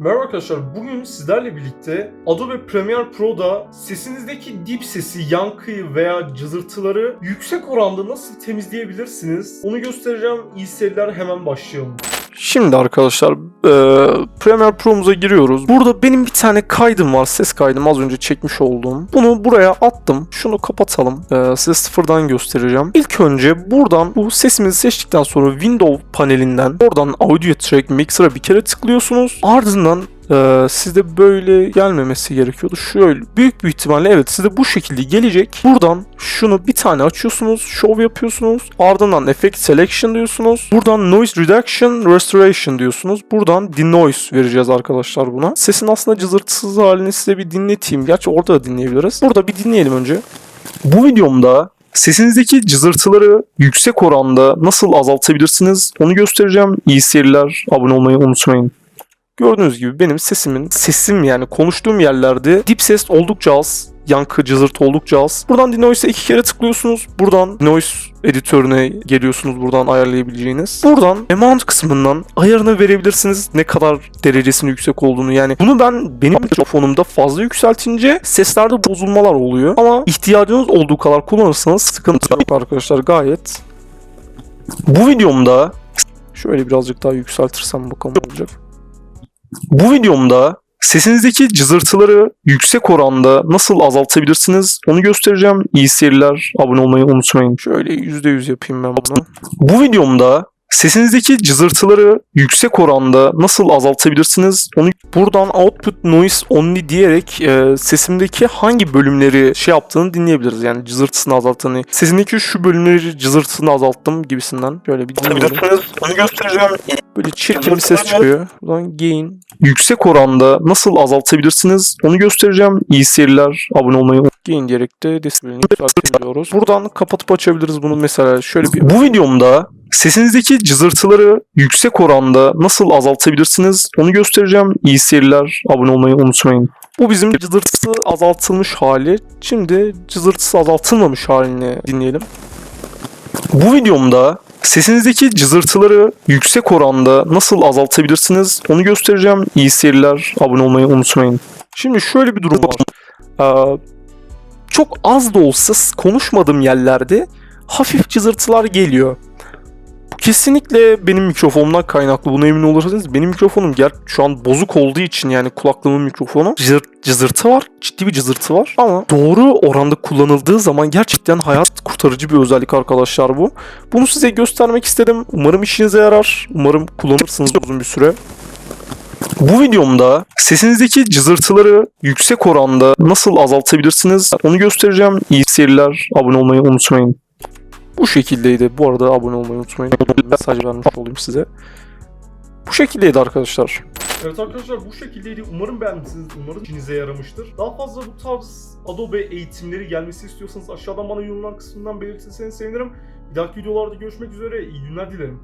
Merhaba arkadaşlar, bugün sizlerle birlikte Adobe Premiere Pro'da sesinizdeki dip sesi, yankıyı veya cızırtıları yüksek oranda nasıl temizleyebilirsiniz? Onu göstereceğim. İyi seyirler, hemen başlayalım. Şimdi arkadaşlar eee Premiere Pro'muza giriyoruz. Burada benim bir tane kaydım var. Ses kaydım az önce çekmiş olduğum. Bunu buraya attım. Şunu kapatalım. Eee, size sıfırdan göstereceğim. İlk önce buradan bu sesimizi seçtikten sonra Windows panelinden oradan Audio Track Mixer'a bir kere tıklıyorsunuz. Ardından eee, sizde böyle gelmemesi gerekiyordu. Şöyle büyük bir ihtimalle evet size bu şekilde gelecek. Buradan şunu bir tane açıyorsunuz. Show yapıyorsunuz. Ardından Effect Selection diyorsunuz. Buradan Noise Reduction Restoration diyorsunuz. Buradan Denoise vereceğiz arkadaşlar buna. Sesin aslında cızırtısız halini size bir dinleteyim. Gerçi orada da dinleyebiliriz. Burada bir dinleyelim önce. Bu videomda sesinizdeki cızırtıları yüksek oranda nasıl azaltabilirsiniz onu göstereceğim. İyi seyirler. Abone olmayı unutmayın. Gördüğünüz gibi benim sesimin, sesim yani konuştuğum yerlerde dip ses oldukça az. Yankı, cızırtı oldukça az. Buradan Denoise'e iki kere tıklıyorsunuz. Buradan Noise editörüne geliyorsunuz buradan ayarlayabileceğiniz. Buradan Amount kısmından ayarını verebilirsiniz. Ne kadar derecesinin yüksek olduğunu yani. Bunu ben benim mikrofonumda fazla yükseltince seslerde bozulmalar oluyor. Ama ihtiyacınız olduğu kadar kullanırsanız sıkıntı yok arkadaşlar gayet. Bu videomda şöyle birazcık daha yükseltirsem bakalım olacak. Bu videomda sesinizdeki cızırtıları yüksek oranda nasıl azaltabilirsiniz onu göstereceğim. İyi seyirler. Abone olmayı unutmayın. Şöyle %100 yapayım ben bunu. Bu videomda sesinizdeki cızırtıları yüksek oranda nasıl azaltabilirsiniz onu buradan output noise only diyerek e, sesimdeki hangi bölümleri şey yaptığını dinleyebiliriz. Yani cızırtısını azalttığını. Sesindeki şu bölümleri cızırtısını azalttım gibisinden. Şöyle bir dinleyelim. Onu göstereceğim. Böyle çirkin bir ses çıkıyor. Buradan gain. Yüksek oranda nasıl azaltabilirsiniz onu göstereceğim. İyi seyirler. Abone olmayı Gain diyerek de desibelini yükseltebiliyoruz. Buradan kapatıp açabiliriz bunu mesela şöyle bir. Bu videomda sesinizdeki cızırtıları yüksek oranda nasıl azaltabilirsiniz onu göstereceğim. İyi seyirler. Abone olmayı unutmayın. Bu bizim cızırtısı azaltılmış hali. Şimdi cızırtısı azaltılmamış halini dinleyelim. Bu videomda sesinizdeki cızırtıları yüksek oranda nasıl azaltabilirsiniz onu göstereceğim. İyi seyirler. Abone olmayı unutmayın. Şimdi şöyle bir durum var. Ee, çok az da olsa konuşmadığım yerlerde hafif cızırtılar geliyor. Kesinlikle benim mikrofonumdan kaynaklı. Buna emin olursanız benim mikrofonum ger şu an bozuk olduğu için yani kulaklığımın mikrofonu cızır- cızırtı var. Ciddi bir cızırtı var. Ama doğru oranda kullanıldığı zaman gerçekten hayat kurtarıcı bir özellik arkadaşlar bu. Bunu size göstermek istedim. Umarım işinize yarar. Umarım kullanırsınız uzun bir süre. Bu videomda sesinizdeki cızırtıları yüksek oranda nasıl azaltabilirsiniz onu göstereceğim. İyi seyirler. Abone olmayı unutmayın. Bu şekildeydi. Bu arada abone olmayı unutmayın. Mesaj vermiş olayım size. Bu şekildeydi arkadaşlar. Evet arkadaşlar bu şekildeydi. Umarım beğenmişsiniz. Umarım işinize yaramıştır. Daha fazla bu tarz Adobe eğitimleri gelmesi istiyorsanız aşağıdan bana yorumlar kısmından belirtirseniz sevinirim. Bir dahaki videolarda görüşmek üzere. İyi günler dilerim.